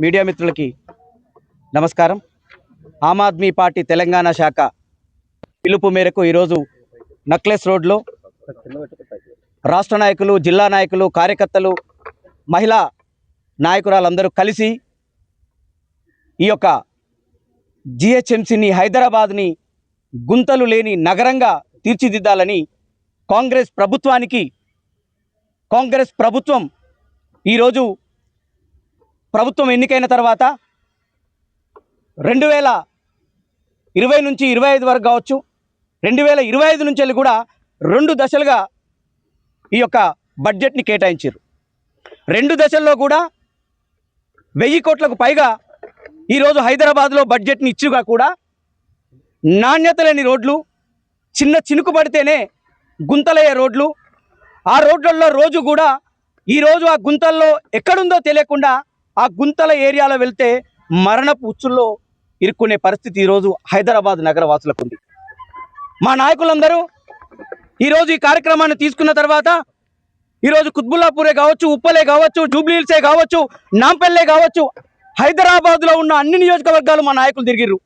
Media మిత్రులకి నమస్కారం. Aam Aadmi party Telangana శాఖ పిలుపు మేరకు ఈరోజు నక్లెస్ రోడ్లో రాష్ట్ర నాయకులు జిల్లా నాయకులు కార్యకర్తలు మహిళా నాయకురాలందరూ కలిసి ఈ యొక్క జిహెచ్ఎంసీని హైదరాబాద్ని గుంతలు లేని నగరంగా తీర్చిదిద్దాలని కాంగ్రెస్ ప్రభుత్వానికి కాంగ్రెస్ ప్రభుత్వం ఈరోజు ప్రభుత్వం ఎన్నికైన తర్వాత రెండు వేల ఇరవై నుంచి ఇరవై ఐదు వరకు కావచ్చు రెండు వేల ఇరవై ఐదు నుంచి వెళ్ళి కూడా రెండు దశలుగా ఈ యొక్క బడ్జెట్ని కేటాయించారు. రెండు దశల్లో కూడా వెయ్యి కోట్లకు పైగా ఈరోజు హైదరాబాద్లో బడ్జెట్ని ఇచ్చుగా కూడా నాణ్యత లేని రోడ్లు చిన్న చినుకు పడితేనే గుంతలయ్యే రోడ్లు ఆ రోడ్లలో రోజు కూడా ఈరోజు ఆ గుంతల్లో ఎక్కడుందో తెలియకుండా ఆ గుంతల ఏరియాలో వెళ్తే మరణపు ఉచ్చుల్లో ఇరుక్కునే పరిస్థితి ఈరోజు హైదరాబాద్ నగర వాసులకు ఉంది. మా నాయకులందరూ ఈరోజు ఈ కార్యక్రమాన్ని తీసుకున్న తర్వాత ఈరోజు కుత్బుల్లాపూరే కావచ్చు ఉప్పలే కావచ్చు జూబ్లీహిల్సే కావచ్చు నాంపల్లె కావచ్చు హైదరాబాద్లో ఉన్న అన్ని నియోజకవర్గాలు మా నాయకులు తిరిగిర్రు.